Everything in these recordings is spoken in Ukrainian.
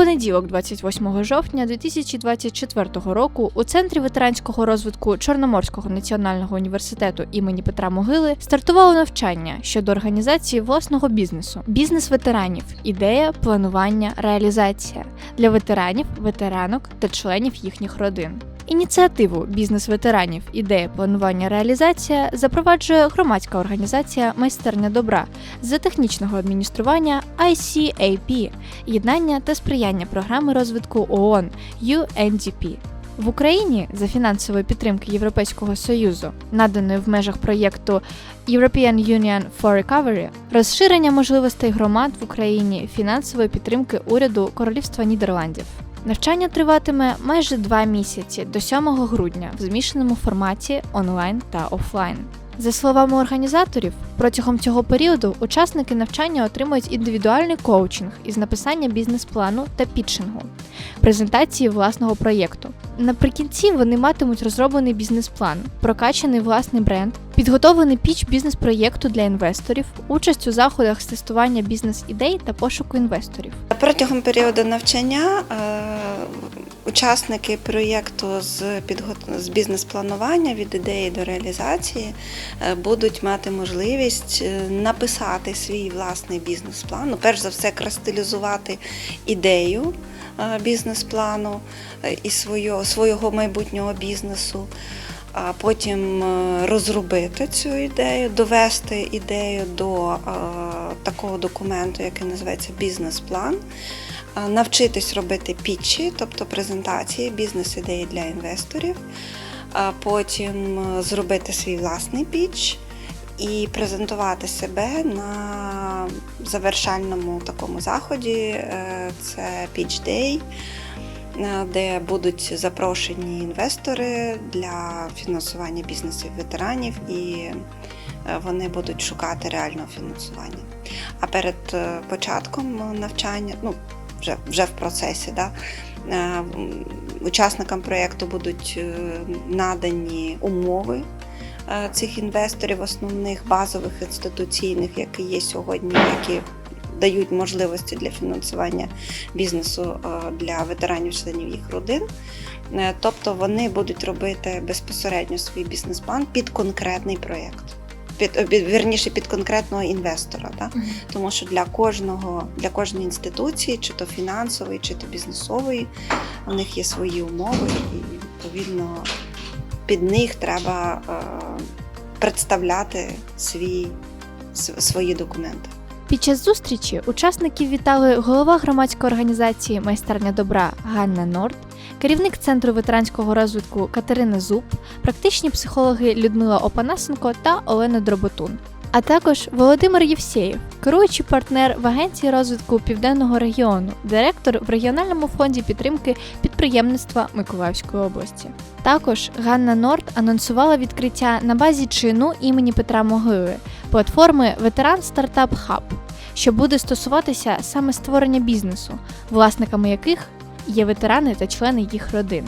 понеділок, 28 жовтня 2024 року, у центрі ветеранського розвитку Чорноморського національного університету імені Петра Могили стартувало навчання щодо організації власного бізнесу, бізнес ветеранів, ідея, планування, реалізація для ветеранів, ветеранок та членів їхніх родин. Ініціативу бізнес ветеранів, ідея планування реалізація запроваджує громадська організація Майстерня добра з технічного адміністрування ICAP, єднання та сприяння програми розвитку ООН UNDP. В Україні за фінансової підтримки Європейського союзу, наданої в межах проєкту European Union for Recovery, розширення можливостей громад в Україні фінансової підтримки уряду Королівства Нідерландів. Навчання триватиме майже два місяці до 7 грудня в змішаному форматі онлайн та офлайн. За словами організаторів, протягом цього періоду учасники навчання отримують індивідуальний коучинг із написання бізнес-плану та пітчингу, презентації власного проєкту. Наприкінці вони матимуть розроблений бізнес-план, прокачаний власний бренд, підготовлений піч бізнес-проєкту для інвесторів, участь у заходах з тестування бізнес-ідей та пошуку інвесторів. Протягом періоду навчання е, учасники проєкту з, підго- з бізнес-планування від ідеї до реалізації е, будуть мати можливість е, написати свій власний бізнес-план. Ну, перш за все, кристалізувати ідею е, бізнес-плану і свого, свого майбутнього бізнесу. А потім розробити цю ідею, довести ідею до такого документу, який називається бізнес-план, навчитись робити пітчі, тобто презентації бізнес-ідеї для інвесторів, а потім е, зробити свій власний пітч і презентувати себе на завершальному такому заході. Е, Це Day е, де будуть запрошені інвестори для фінансування бізнесів ветеранів, і е, вони будуть шукати реального фінансування. А перед початком навчання, ну вже, вже в процесі, да, е, учасникам проєкту будуть е, надані умови е, цих інвесторів, основних базових інституційних, які є сьогодні, які дають можливості для фінансування бізнесу для ветеранів членів їх родин. Тобто вони будуть робити безпосередньо свій бізнес-план під конкретний проєкт. Під, під вірніше під конкретного інвестора, да? тому що для кожного, для кожної інституції, чи то фінансової, чи то бізнесової, у них є свої умови, і відповідно під них треба е, представляти свій, свої документи. Під час зустрічі учасників вітали голова громадської організації Майстерня добра Ганна Норд, керівник центру ветеранського розвитку Катерина Зуб, практичні психологи Людмила Опанасенко та Олена Дроботун. А також Володимир Євсєєв, керуючий партнер в агенції розвитку південного регіону, директор в регіональному фонді підтримки підприємництва Миколаївської області. Також Ганна Норд анонсувала відкриття на базі чину імені Петра Могили платформи Ветеран Стартап Хаб, що буде стосуватися саме створення бізнесу, власниками яких є ветерани та члени їх родин.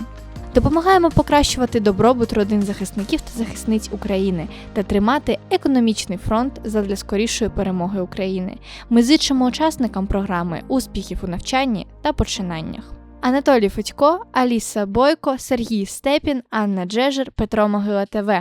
Допомагаємо покращувати добробут родин захисників та захисниць України та тримати економічний фронт задля скорішої перемоги України. Ми зичимо учасникам програми успіхів у навчанні та починаннях. Анатолій Федько, Аліса Бойко, Сергій Степін, Анна Джежер, Петро Могила ТВ.